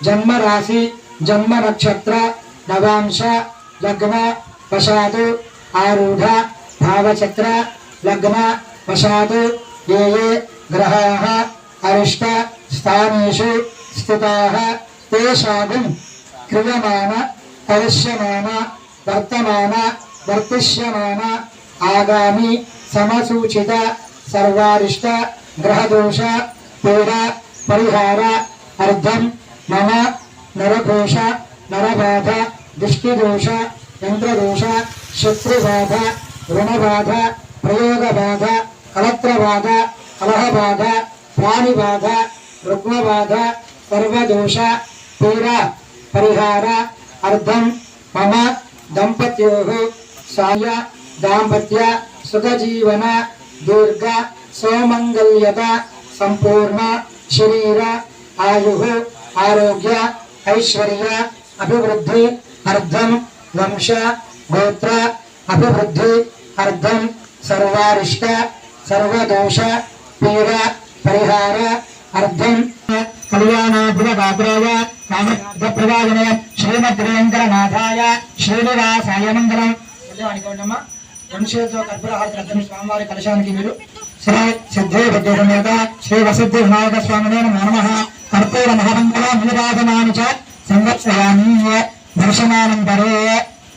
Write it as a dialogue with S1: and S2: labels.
S1: జన్మ రాశి జన్మ నక్షత్ర నవాంశ లగ్న వశాదు ఆరూఢ భావచక్ర లగ్న వశాదు ఏ ఏ గ్రహాः అరిష్ట స్థానేషు స్థితాः తేషాగం క్రియమాణ భవిష్యమాణ వర్తమాన వర్తిష్యమాణ ఆగామి సమసూచిత సర్వారిష్ట గ్రహదోష పీడ పరిహార అర్థం మమ నరఘోష నరబాధ దిష్టిదోష యంత్రదోష శత్రుబాధ రుణబాధ ప్రయోగబాధ కలత్రబాధ కలహబాధ ప్రాణిబాధ రుగ్మబాధ సర్వదోష పీడ పరిహార అర్థం మమ దంపత్యో సాయ దాంపత్య సుఖజీవన దీర్ఘ సౌమంగళ్యత సంపూర్ణ శరీర ఆయు ఆరోగ్య ఐశ్వర్య అభివృద్ధి అర్థం వంశ గోత్ర అభివృద్ధి అర్థం సర్వారిష్ట సర్వదోష పీడ పరిహార అర్థం కళ్యాణాభిగాత్రాయ కామప్రదాయన శ్రీమద్వేంకరనాథాయ శ్రీనివాసాయ మంగళం అనుకోండమ్మా. వంశేతో కర్పూరహారతి స్వామివారి కలశానికి మీరు శ్రీ సిద్ధి బుద్ధి సమేత శ్రీ వసిద్ధి వినాయక స్వామినే నమో నమ. కర్పూర మహామంగళ నీరాజనాని చ సంవత్సరాన్ని దర్శనానంతరే.